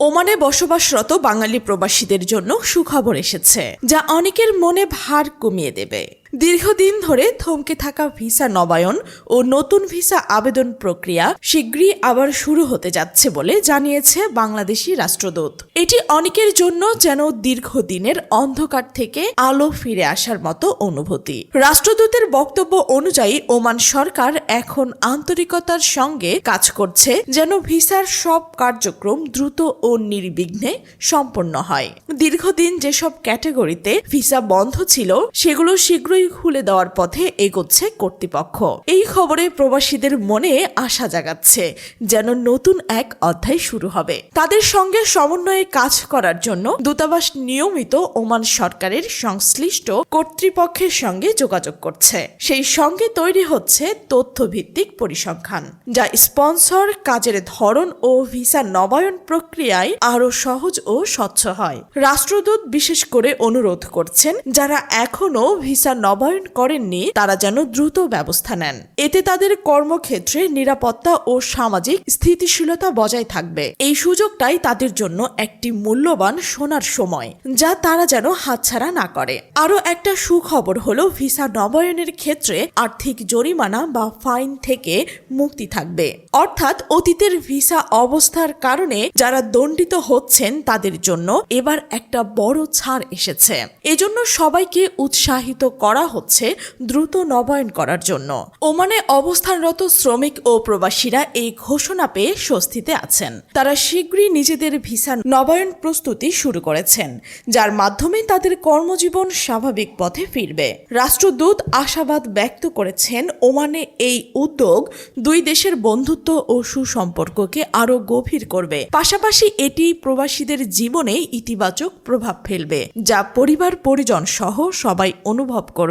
ওমানে বসবাসরত বাঙালি প্রবাসীদের জন্য সুখবর এসেছে যা অনেকের মনে ভার কমিয়ে দেবে। দীর্ঘদিন ধরে থমকে থাকা ভিসা নবায়ন ও নতুন ভিসা আবেদন প্রক্রিয়া শীঘ্রই আবার শুরু হতে যাচ্ছে বলে জানিয়েছে বাংলাদেশি রাষ্ট্রদূত। এটি অনেকের জন্য যেন দীর্ঘদিনের অন্ধকার থেকে আলো ফিরে আসার মতো অনুভূতি। রাষ্ট্রদূতের বক্তব্য অনুযায়ী ওমান সরকার এখন আন্তরিকতার সঙ্গে কাজ করছে যেন ভিসার সব কার্যক্রম দ্রুত ও নির্বিঘ্নে সম্পন্ন হয়। দীর্ঘদিন যেসব ক্যাটাগরিতে ভিসা বন্ধ ছিল, সেগুলো শীঘ্রই খুলে দেওয়ার পথে এগোচ্ছে কর্তৃপক্ষ। এই খবরে প্রবাসীদের মনে আশা জাগাচ্ছে যেন নতুন এক অধ্যায় শুরু হবে। তাদের সঙ্গে সমন্বয়ে কাজ করার জন্য দূতাবাস নিয়মিত ওমান সরকারের সংশ্লিষ্ট কর্তৃপক্ষের সঙ্গে যোগাযোগ করছে। সেই সঙ্গে তৈরি হচ্ছে তথ্যভিত্তিক পরিসংখ্যান, যা স্পন্সর কাজের ধরন ও ভিসা নবায়ন প্রক্রিয়ায় আরও সহজ ও স্বচ্ছ হয়। রাষ্ট্রদূত বিশেষ করে অনুরোধ করছেন যারা এখনও ভিসা নবায়ন করেননি, তারা যেন দ্রুত ব্যবস্থা নেন। এতে তাদের কর্মক্ষেত্রে নিরাপত্তা ও সামাজিক স্থিতিশীলতা বজায় থাকবে। এই সুযোগটাই তাদের জন্য একটি মূল্যবান সোনার সময়, যা তারা যেন হাতছাড়া না করে। আরও একটা সুখবর হলো, ভিসা নবায়নের ক্ষেত্রে আর্থিক জরিমানা বা ফাইন থেকে মুক্তি থাকবে। অর্থাৎ অতীতের ভিসা অবস্থার কারণে যারা দণ্ডিত হচ্ছেন, তাদের জন্য এবার একটা বড় ছাড় এসেছে। এজন্য সবাইকে উৎসাহিত করা হচ্ছে দ্রুত নবায়ন করার জন্য। ওমানে অবস্থানরত শ্রমিক ও প্রবাসীরা এই ঘোষণা পেয়ে স্বস্তিতে আছেন। তারা শীঘ্রই নিজেদের ভিসা নবায়ন প্রস্তুতি শুরু করেছেন, যার মাধ্যমে তাদের কর্মজীবন স্বাভাবিক পথে ফিরবে। রাষ্ট্রদূত আশাবাদ ব্যক্ত করেছেন, ওমানে এই উদ্যোগ দুই দেশের বন্ধুত্ব ও সুসম্পর্ককে আরও গভীর করবে। পাশাপাশি এটি প্রবাসীদের জীবনে ইতিবাচক প্রভাব ফেলবে, যা পরিবার পরিজন সহ সবাই অনুভব করবে।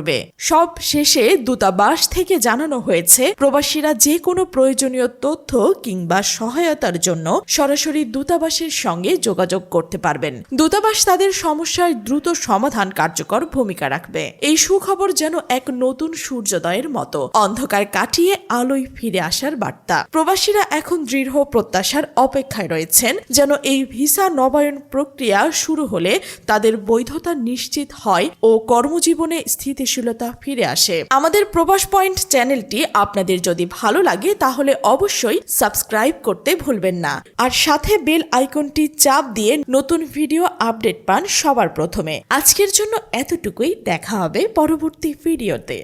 সব শেষে দূতাবাস থেকে জানানো হয়েছে, প্রবাসীরা যে কোনো প্রয়োজনীয় তথ্য কিংবা সহায়তার জন্য সরাসরি দূতাবাসের সঙ্গে যোগাযোগ করতে পারবেন। দূতাবাস তাদের সমস্যার দ্রুত সমাধান কার্যকর ভূমিকা রাখবে। এই সুখবর যেন এক নতুন সূর্যোদয়ের মতো, অন্ধকার কাটিয়ে আলোয় ফিরে আসার বার্তা। প্রবাসীরা এখন দৃঢ় প্রত্যাশার অপেক্ষায় রয়েছেন যেন এই ভিসা নবায়ন প্রক্রিয়া শুরু হলে তাদের বৈধতা নিশ্চিত হয় ও কর্মজীবনে স্থিতিশীলতা ফিরে আসে। আমাদের প্রবাস পয়েন্ট চ্যানেলটি আপনাদের যদি ভালো লাগে, তাহলে অবশ্যই সাবস্ক্রাইব করতে ভুলবেন না। আর সাথে বেল আইকনটি চাপ দিয়ে নতুন ভিডিও আপডেট পান সবার প্রথমে। আজকের জন্য এতটুকুই। দেখা হবে পরবর্তী ভিডিওতে।